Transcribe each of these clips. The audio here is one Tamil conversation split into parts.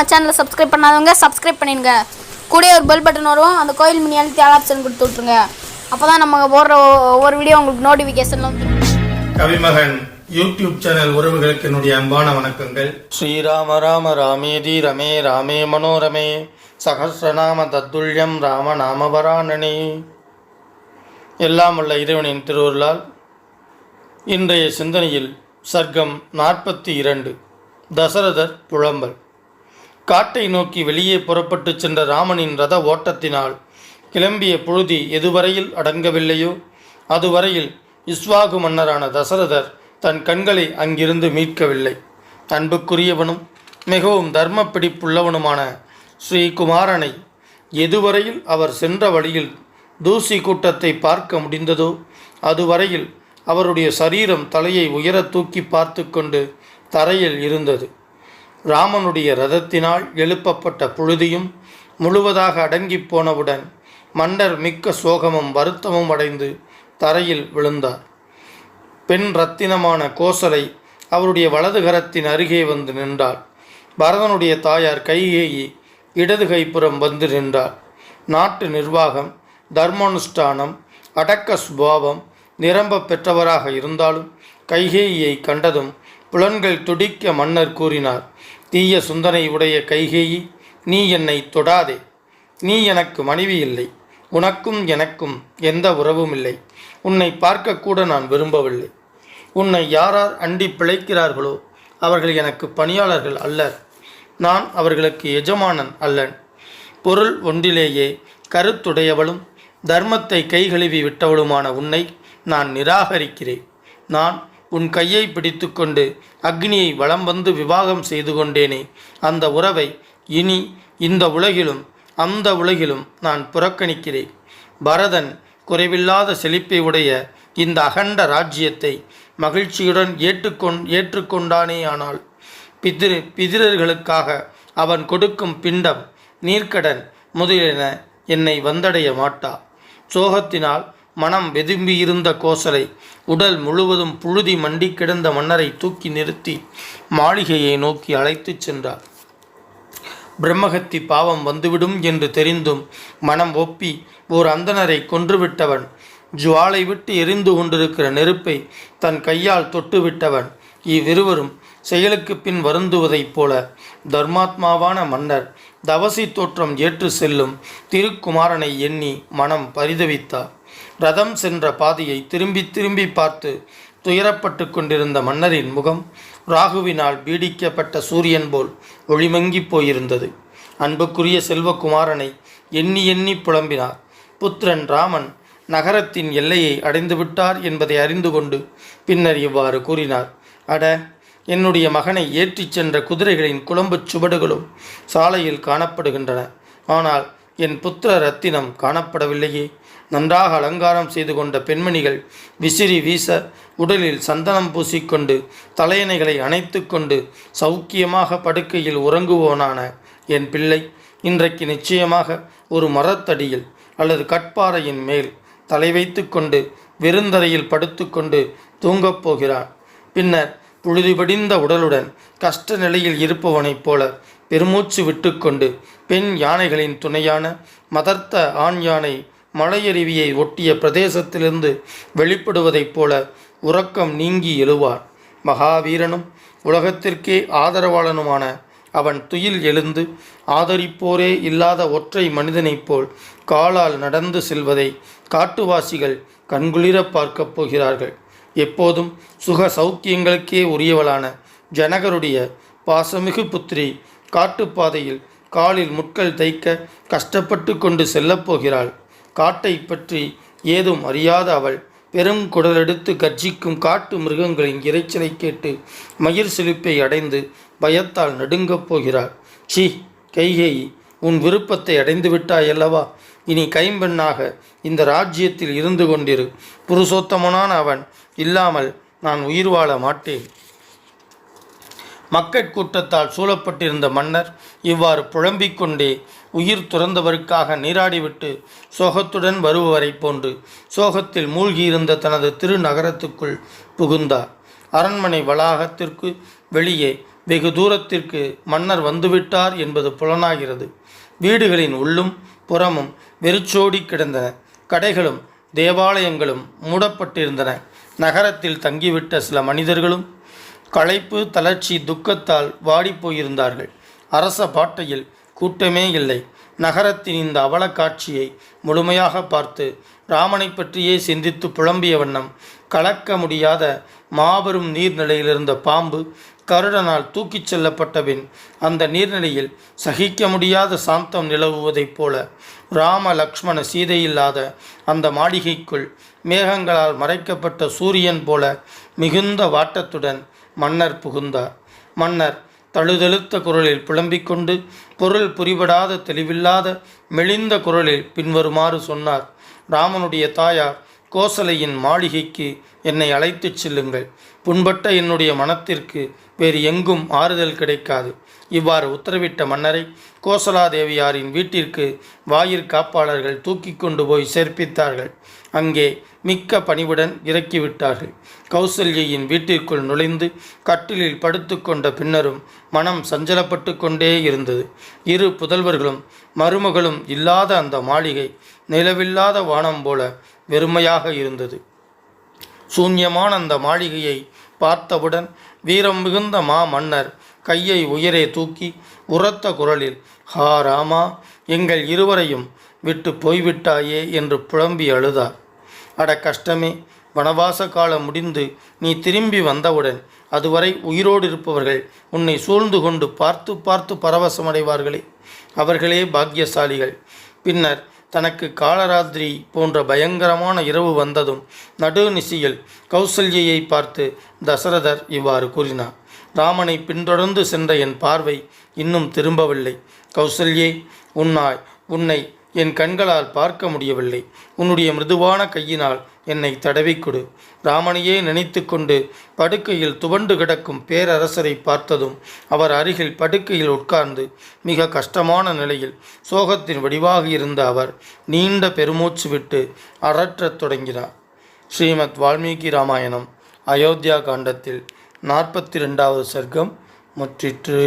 நம்ம சேனலை சப்ஸ்கிரைப் பண்ணாதவங்க சப்ஸ்கிரைப் பண்ணிடுங்க. கூட ஒரு பெல் பட்டன் வரும். அந்த கோயில் மணி அழுத்தி ஆல் ஆப்ஷன் கொடுத்து விட்ருங்க அப்போ தான் நம்ம போடுற ஒவ்வொரு வீடியோ உங்களுக்கு நோட்டிஃபிகேஷன் கவிமகன் யூடியூப் சேனல் உறவுகளுக்கு என்னுடைய அன்பான வணக்கங்கள். ஸ்ரீராம ராம ராமேதி ரமே ராமே மனோரமே. சகசிரநாம தத்துல்யம் ராம நாமபராணனே எல்லாம் உள்ள இறைவனின் திருவருளால் இன்றைய சிந்தனையில் சர்க்கம் நாற்பத்தி இரண்டு. தசரதர் புலம்பல். காட்டை நோக்கி வெளியே புறப்பட்டுச் சென்ற ராமனின் ரத ஓட்டத்தினால் கிளம்பிய புழுதி எதுவரையில் அடங்கவில்லையோ? அதுவரையில் இஸ்வாகு மன்னரான தசரதர் தன் கண்களை அங்கிருந்து மீட்கவில்லை. அன்புக்குரியவனும் மிகவும் தர்ம பிடிப்புள்ளவனுமான ஸ்ரீகுமாரனை எதுவரையில் அவர் சென்ற வழியில் தூசி கூட்டத்தை பார்க்க முடிந்ததோ? அதுவரையில் அவருடைய சரீரம் தலையை உயர தூக்கி பார்த்து கொண்டு தரையில் இருந்தது. ராமனுடைய ரதத்தினால் எழுப்பப்பட்ட புழுதியும் முழுவதாக அடங்கிப் போனவுடன் மன்னர் மிக்க சோகமும் வருத்தமும் அடைந்து தரையில் விழுந்தார். பெண் ரத்தினமான கோசலை அவருடைய வலது கரத்தின் அருகே வந்து நின்றாள். பரதனுடைய தாயார் கைகேயி இடது கைப்புறம் வந்து நின்றாள். நாட்டு நிர்வாகம் தர்மானுஷ்டானம் அடக்க சுபாவம் நிரம்ப பெற்றவராக இருந்தாலும் கைகேயியை கண்டதும் புலன்கள் துடிக்க மன்னர் கூறினார். தீய சுந்தனை உடைய கைகேயி நீ என்னை தொடாதே. நீ எனக்கு மனைவி இல்லை. உனக்கும் எனக்கும் எந்த உறவும் இல்லை. உன்னை பார்க்கக்கூட நான் விரும்பவில்லை. உன்னை யாரார் அண்டி பிழைக்கிறார்களோ அவர்கள் எனக்கு பணியாளர்கள் அல்லர். நான் அவர்களுக்கு எஜமானன் அல்லன். பொருள் ஒன்றிலேயே கருத்துடையவளும் தர்மத்தை கைகழுவி விட்டவளுமான உன்னை நான் நிராகரிக்கிறேன். நான் உன் கையை பிடித்துக்கொண்டு அக்னியை வலம் வந்து விவாகம் செய்து கொண்டேனே. அந்த உறவை இனி இந்த உலகிலும் அந்த உலகிலும் நான் புறக்கணிக்கிறேன். பரதன் குறைவில்லாத செழிப்பை உடைய இந்த அகண்ட ராஜ்யத்தை மகிழ்ச்சியுடன் ஏற்றுக்கொண் ஏற்றுக்கொண்டானே ஆனால் பிதிரு பிதிரர்களுக்காக அவன் கொடுக்கும் பிண்டம் நீர்க்கடன் முதலியன என்னை வந்தடைய மாட்டா. சோகத்தினால் மனம் வெதும்பியிருந்த கோசலை உடல் முழுவதும் புழுதி மண்டி கிடந்த மன்னரை தூக்கி நிறுத்தி மாளிகையை நோக்கி அழைத்துச் சென்றார். பிரம்மகத்தி பாவம் வந்துவிடும் என்று தெரிந்தும் மனம் ஒப்பி ஓர் அந்தணரை கொன்றுவிட்டவன் ஜுவாலை விட்டு எரிந்து கொண்டிருக்கிற நெருப்பை தன் கையால் தொட்டுவிட்டவன் இவ்விருவரும் செயலுக்கு பின் வருந்துவதைப் போல தர்மாத்மாவான மன்னர் தவசி தோற்றம் ஏற்று செல்லும் திருக்குமாரனை எண்ணி மனம் பரிதவித்தார். ரதம் சென்ற பாதையை திரும்பி திரும்பி பார்த்து துயரப்பட்டு கொண்டிருந்த மன்னரின் முகம் ராகுவினால் பீடிக்கப்பட்ட சூரியன் போல் ஒளிமங்கி போயிருந்தது. அன்புக்குரிய செல்வகுமாரனை எண்ணி எண்ணி புலம்பினார். புத்திரன் ராமன் நகரத்தின் எல்லையை அடைந்துவிட்டார் என்பதை அறிந்து கொண்டு பின்னர் இவ்வாறு கூறினார். அட என்னுடைய மகனை ஏற்றிச் சென்ற குதிரைகளின் குழம்புச் சுவடுகளும் சாலையில் காணப்படுகின்றன. ஆனால் என் புத்திர ரத்தினம் காணப்படவில்லையே. நன்றாக அலங்காரம் செய்து கொண்ட பெண்மணிகள் விசிறி வீச உடலில் சந்தனம் பூசிக்கொண்டு தலையணைகளை அணைத்து கொண்டு சௌக்கியமாக படுக்கையில் உறங்குவோனான என் பிள்ளை. இன்றைக்கு நிச்சயமாக ஒரு மரத்தடியில் அல்லது கட்பாறையின் மேல் தலை வைத்து கொண்டு விருந்தரையில் படுத்துக்கொண்டு தூங்கப் போகிறான். பின்னர் புழுதிபடிந்த உடலுடன் கஷ்ட நிலையில் இருப்பவனைப் போல பெருமூச்சு விட்டுக்கொண்டு பெண் யானைகளின் துணையான மதர்த்த ஆண் யானை மலையருவியை ஒட்டிய பிரதேசத்திலிருந்து வெளிப்படுவதைப் போல உறக்கம் நீங்கி எழுவார். மகாவீரனும் உலகத்திற்கே ஆதரவாளனுமான அவன் துயில் எழுந்து ஆதரிப்போரே இல்லாத ஒற்றை மனிதனைப் போல் காலால் நடந்து செல்வதை காட்டுவாசிகள் கண்குளிர பார்க்கப் போகிறார்கள். எப்போதும் சுக சௌக்கியங்களுக்கே உரியவளான ஜனகருடைய பாசமிகு புத்திரி காட்டுப்பாதையில் காலில் முட்கள் தைக்க கஷ்டப்பட்டு கொண்டு செல்லப் போகிறாள். காட்டை பற்றி ஏதும் அறியாத அவள் பெரும் குடலெடுத்து கர்ஜிக்கும் காட்டு மிருகங்களின் இரைச்சலை கேட்டு மயிர் சிலிப்பை அடைந்து பயத்தால் நடுங்கப் போகிறாள். சி கைகேயி உன் விருப்பத்தை அடைந்து விட்டாயல்லவா இனி கைம்பெண்ணாக இந்த ராஜ்யத்தில் இருந்து கொண்டிரு. புருஷோத்தமனான அவன் இல்லாமல் நான் உயிர் வாழ மாட்டேன். மக்கட்கூட்டத்தால் சூழப்பட்டிருந்த மன்னர் இவ்வாறு புழம்பிக் கொண்டே உயிர் துறந்தவருக்காக நீராடிவிட்டு சோகத்துடன் வருபவரைப் போன்று சோகத்தில் மூழ்கியிருந்த தனது திருநகரத்துக்குள் புகுந்தார். அரண்மனை வளாகத்திற்கு வெளியே வெகு தூரத்திற்கு மன்னர் வந்துவிட்டார் என்பது புலனாகிறது. வீடுகளின் உள்ளும் புறமும் வெறிச்சோடி கிடந்தன. கடைகளும் தேவாலயங்களும் மூடப்பட்டிருந்தன. நகரத்தில் தங்கிவிட்ட சில மனிதர்களும் களைப்பு தளர்ச்சி துக்கத்தால் வாடிப்போயிருந்தார்கள். அரச பாட்டையில் கூட்டமே இல்லை. நகரத்தின் இந்த அவல காட்சியை முழுமையாக பார்த்து ராமனை பற்றியே சிந்தித்து புலம்பிய வண்ணம் கலக்க முடியாத மாபெரும் நீர்நிலையிலிருந்த பாம்பு கருடனால் தூக்கிச் செல்லப்பட்ட பின் அந்த நீர்நிலையில் சகிக்க முடியாத சாந்தம் நிலவுவதைப் போல ராம லக்ஷ்மண சீதையில்லாத அந்த மாளிகைக்குள் மேகங்களால் மறைக்கப்பட்ட சூரியன் போல மிகுந்த வாட்டத்துடன் மன்னர் புகுந்தார். மன்னர் தழுதழுத்த குரலில் புலம்பிக் கொண்டு பொருள் புரிபடாத தெளிவில்லாத மெலிந்த குரலில் பின்வருமாறு சொன்னார். ராமனுடைய தாயார் கோசலையின் மாளிகைக்கு என்னை அழைத்துச் செல்லுங்கள். புண்பட்ட என்னுடைய மனத்திற்கு வேறு எங்கும் ஆறுதல் கிடைக்காது. இவ்வாறு உத்தரவிட்ட மன்னரை கோசலாதேவியாரின் வீட்டிற்கு வாயிற் காப்பாளர்கள் தூக்கி கொண்டு போய் சேர்ப்பித்தார்கள். அங்கே மிக்க பணிவுடன் இறக்கிவிட்டார்கள். கௌசல்யின் வீட்டிற்குள் நுழைந்து கட்டிலில் படுத்துக்கொண்ட பின்னரும் மனம் சஞ்சலப்பட்டு கொண்டே இருந்தது. இரு புதல்வர்களும் மருமகளும் இல்லாத அந்த மாளிகை நிலவில்லாத வானம் போல வெறுமையாக இருந்தது. சூன்யமான அந்த மாளிகையை பார்த்தவுடன் வீரம் மிகுந்த மா மன்னர் கையை உயரே தூக்கி உரத்த குரலில் ஹா ராமா எங்கள் இருவரையும் விட்டு போய்விட்டாயே என்று புலம்பி அழுதார். அட கஷ்டமே வனவாச காலம் முடிந்து நீ திரும்பி வந்தவுடன் அதுவரை உயிரோடு இருப்பவர்கள் உன்னை சூழ்ந்து கொண்டு பார்த்து பார்த்து பரவசமடைவார்களே அவர்களே பாக்கியசாலிகள். பின்னர் தனக்கு காலராத்திரி போன்ற பயங்கரமான இரவு வந்ததும் நடுநிசியில் கௌசல்யை பார்த்து தசரதர் இவ்வாறு கூறினார். ராமனை பின்தொடர்ந்து சென்ற என் பார்வை இன்னும் திரும்பவில்லை. கௌசல்யே உன்னாய் உன்னை என் கண்களால் பார்க்க முடியவில்லை. உன்னுடைய மிருதுவான கையினால் என்னை தடவி கொடு. ராமனையே நினைத்து கொண்டு படுக்கையில் துவண்டு கிடக்கும் பேரரசரை பார்த்ததும் அவர் அருகில் படுக்கையில் உட்கார்ந்து மிக கஷ்டமான நிலையில் சோகத்தின் வடிவாக இருந்த அவர் நீண்ட பெருமூச்சு விட்டு அரற்றத் தொடங்கினார். ஸ்ரீமத் வால்மீகி ராமாயணம் அயோத்தியா காண்டத்தில் நாற்பத்தி ரெண்டாவது சர்க்கம் முற்றிற்று.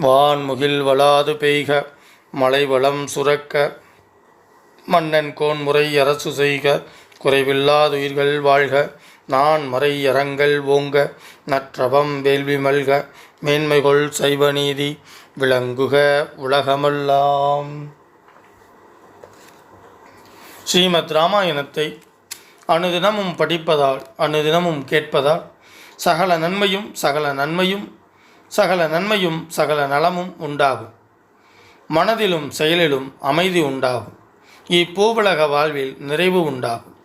வான்முகில் வளாது பெய்க மலைவளம் சுரக்க மன்னன் கோன்முறை அரசு செய்க குறைவில்லாதுயிர்கள் வாழ்க நான் மறை அறங்கள் ஓங்க நற்றவம் வேள்வி மல்க மேன்மைகொள் சைவ நீதி விளங்குக உலகமெல்லாம். ஸ்ரீமத் ராமாயணத்தை அனுதினமும் படிப்பதால் அனுதினமும் கேட்பதால் சகல நன்மையும் சகல நன்மையும் சகல நன்மையும் சகல நலமும் உண்டாகும். மனதிலும் செயலிலும் அமைதி உண்டாகும். இப்பூவுலக வாழ்வில் நிறைவு உண்டாகும்.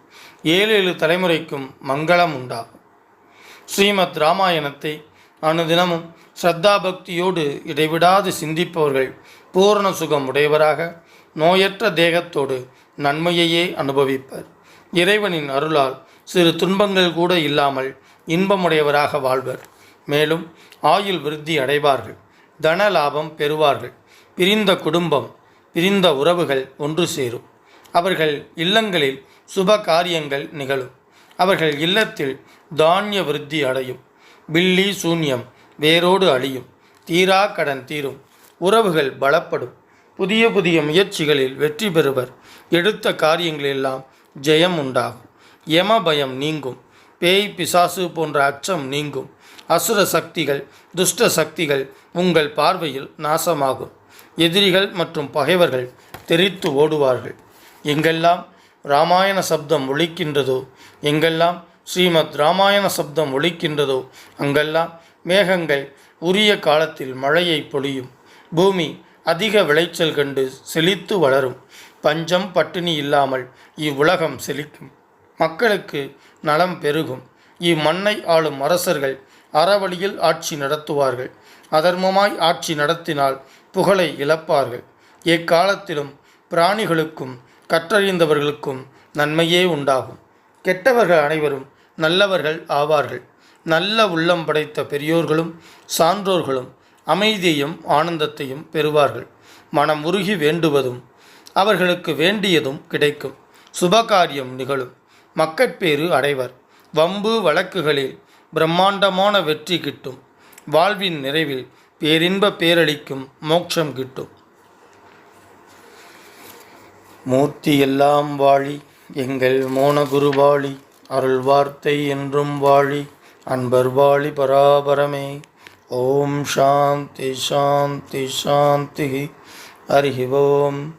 ஏழு ஏழு தலைமுறைக்கும் மங்களம் உண்டாகும். ஸ்ரீமத் ராமாயணத்தை அனுதினமும் ஸ்ரத்தா பக்தியோடு இடைவிடாது சிந்திப்பவர்கள் பூரண சுகம் உடையவராக நோயற்ற தேகத்தோடு நன்மையையே அனுபவிப்பர். இறைவனின் அருளால் சிறு துன்பங்கள் கூட இல்லாமல் இன்பமுடையவராக வாழ்வர். மேலும் ஆயுள் விருத்தி அடைவார்கள் தன லாபம் பெறுவார்கள் பிரிந்த குடும்பம் பிரிந்த உறவுகள் ஒன்று சேரும். அவர்கள் இல்லங்களில் சுப காரியங்கள் நிகழும். அவர்கள் இல்லத்தில் தானிய விருத்தி அடையும். பில்லி சூன்யம் வேரோடு அழியும். தீரா கடன் தீரும். உறவுகள் பலப்படும். புதிய புதிய முயற்சிகளில் வெற்றி பெறுவர். எடுத்த காரியங்களெல்லாம் ஜெயம் உண்டாகும் யம பயம் நீங்கும். பேய் பிசாசு போன்ற அச்சம் நீங்கும். அசுர சக்திகள் துஷ்ட சக்திகள் உங்கள் பார்வையில் நாசமாகும். எதிரிகள் மற்றும் பகைவர்கள் தெரித்து ஓடுவார்கள். எங்கெல்லாம் ராமாயண சப்தம் ஒழிக்கின்றதோ எங்கெல்லாம் ஸ்ரீமத் ராமாயண சப்தம் ஒழிக்கின்றதோ அங்கெல்லாம் மேகங்கள் உரிய காலத்தில் மழையை பொழியும். பூமி அதிக விளைச்சல் கண்டு செழித்து வளரும். பஞ்சம் பட்டினி இல்லாமல் இவ்வுலகம் செழிக்கும். மக்களுக்கு நலம் பெருகும். இம்மண்ணை ஆளும் அரசர்கள் அறவழியில் ஆட்சி நடத்துவார்கள். அதர்மமாய் ஆட்சி நடத்தினால் புகழை இழப்பார்கள். எக்காலத்திலும் பிராணிகளுக்கும் கற்றறிந்தவர்களுக்கும் நன்மையே உண்டாகும். கெட்டவர்கள் அனைவரும் நல்லவர்கள் ஆவார்கள். நல்ல உள்ளம் படைத்த பெரியோர்களும் சான்றோர்களும் அமைதியையும் ஆனந்தத்தையும் பெறுவார்கள். மனம் உருகி வேண்டுவதும் அவர்களுக்கு வேண்டியதும் கிடைக்கும். சுபகாரியம் நிகழும். மக்கட்பேறு அடைவர். வம்பு வழக்குகளில் பிரம்மாண்டமான வெற்றி கிட்டும். வாழ்வின் நிறைவில் பேரின்ப பேரளிக்கும் மோட்சம் கிட்டும். மூர்த்தி எல்லாம் வாழி எங்கள் மோனகுருவாளி அருள் வார்த்தை என்றும் வாழி அன்பர் வாழி பராபரமே. ஓம் சாந்தி சாந்தி சாந்தி. ஹரி ஓம்.